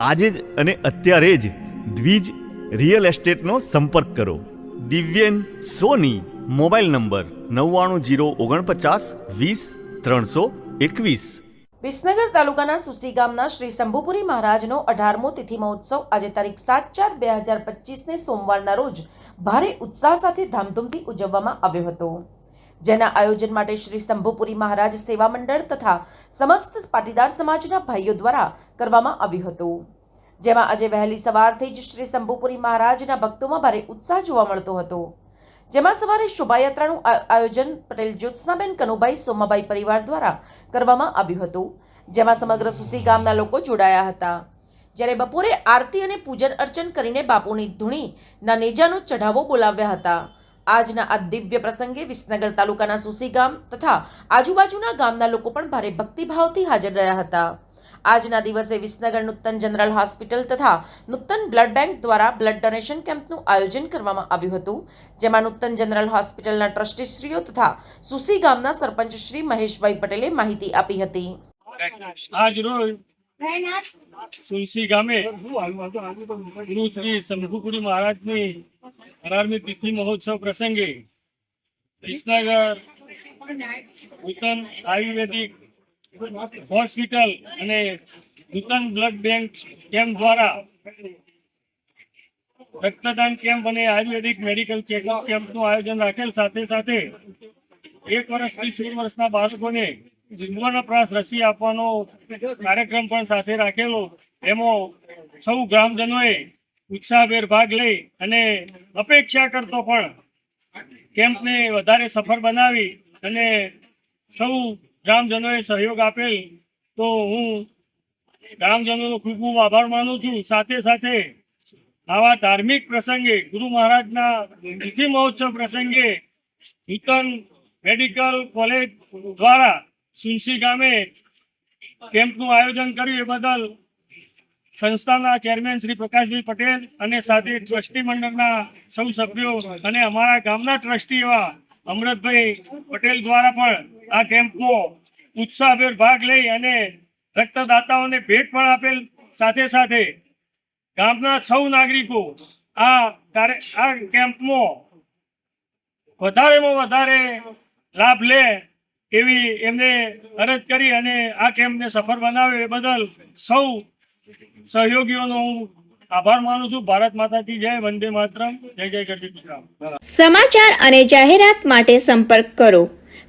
આજે જ અને અત્યારે જ દ્વિજ રિયલ એસ્ટેટનો સંપર્ક કરો. દિવ્યેન, સોની, મોબાઈલ નંબર નવ્વાણું જીરો ઓગણપચાસ વીસ ત્રણસો એકવીસ. વિસનગર તાલુકાના સુસી ગામના શ્રી શંભુપુરી મહારાજનો અઢારમો તિથિ મહોત્સવ આજે તારીખ સાત ચાર બે હજાર પચીસને સોમવારના રોજ ભારે ઉત્સાહ સાથે ધામધૂમથી ઉજવવામાં આવ્યો હતો. જેના આયોજન માટે શ્રી શંભુપુરી મહારાજ સેવા મંડળ તથા સમસ્ત પાટીદાર સમાજના ભાઈઓ દ્વારા કરવામાં આવ્યું હતું. જેમાં આજે વહેલી સવારથી જ શ્રી શંભુપુરી મહારાજના ભક્તોમાં ભારે ઉત્સાહ જોવા મળતો હતો. જેમાં સવારે શોભાયાત્રાનું આયોજન પટેલ જ્યોત્સનાબેન કનુભાઈ સોમાબાઈ પરિવાર દ્વારા કરવામાં આવ્યું હતું, જેમાં સમગ્ર સુસી ગામના લોકો જોડાયા હતા. જ્યારે બપોરે આરતી અને પૂજન અર્ચન કરીને બાપુની ધૂણીના નેજાનો ચઢાવો બોલાવ્યા હતા. આજના આ દિવ્ય પ્રસંગે વિસનગર તાલુકાના સુસી ગામ તથા આજુબાજુના ગામના લોકો પણ ભારે ભક્તિભાવથી હાજર રહ્યા હતા. આજના દિવસે વિસનગર નૂતન જનરલ હોસ્પિટલ તથા નૂતન બ્લડ બેંક દ્વારા બ્લડ ડોનેશન કેમ્પનું આયોજન કરવામાં આવ્યું હતું, જેમાં નૂતન જનરલ હોસ્પિટલના ટ્રસ્ટીશ્રીઓ તથા સુસી ગામના સરપંચ શ્રી મહેશભાઈ પટેલે માહિતી આપી હતી. સુલસી ગામે ગુરુ શ્રી શંભુપુરી મહારાજની તિથિ મહોત્સવ પ્રસંગે વિસનગર નૂતન આયુર્વેદિક હોસ્પિટલ અને નૂતન બ્લડ બેંક કેમ્પ દ્વારા રક્તદાન કેમ્પ અને આયુર્વેદિક મેડિકલ ચેકઅપ કેમ્પનું આયોજન રાખેલ. સાથે સાથે એક વર્ષથી સોળ વર્ષના બાળકોને સુવર્ણપ્રાસ રસી આપવાનો કાર્યક્રમ પણ સાથે રાખેલો. એમાં સૌ ગ્રામજનોએ ઉત્સાહભેર ભાગ લઈ અને અપેક્ષા કરતો પણ કેમ્પને વધારે સફળ બનાવી અને સૌ ગ્રામજનોએ સહયોગ આપેલ, તો હું ગ્રામજનોનો ખૂબ ખૂબ આભાર માનું છું. સાથે સાથે આવા ધાર્મિક પ્રસંગે, ગુરુ મહારાજના તિથિ મહોત્સવ પ્રસંગે હિતન મેડિકલ કોલેજ દ્વારા સુનસી ગામે કેમ્પનું આયોજન કર્યું. એ બદલ સંસ્થાના ચેરમેન શ્રી પ્રકાશભાઈ પટેલ અને સાથે ટ્રસ્ટી મંડળના સૌ સભ્યો અને અમારા ગામના ટ્રસ્ટી એવા અમૃતભાઈ પટેલ દ્વારા પણ આ કેમ્પનો ઉત્સાહભેર ભાગ લઈ અને રક્તદાતાઓને ભેટ પણ આપેલ સાથે સાથે ગામના સૌ નાગરિકો આ આ કેમ્પમાં વધારેમાં વધારે લાભ લે એવી એમને અરજ કરી અને આ કેમ્પને સફળ બનાવે એ બદલ સૌ સહયોગીઓનો હું આભાર માનું છું. ભારત માતાજી જય, વંદે માતરમ. જય જય ગરજી ગુજરાત સમાચાર અને જાહેરાત માટે સંપર્ક કરો.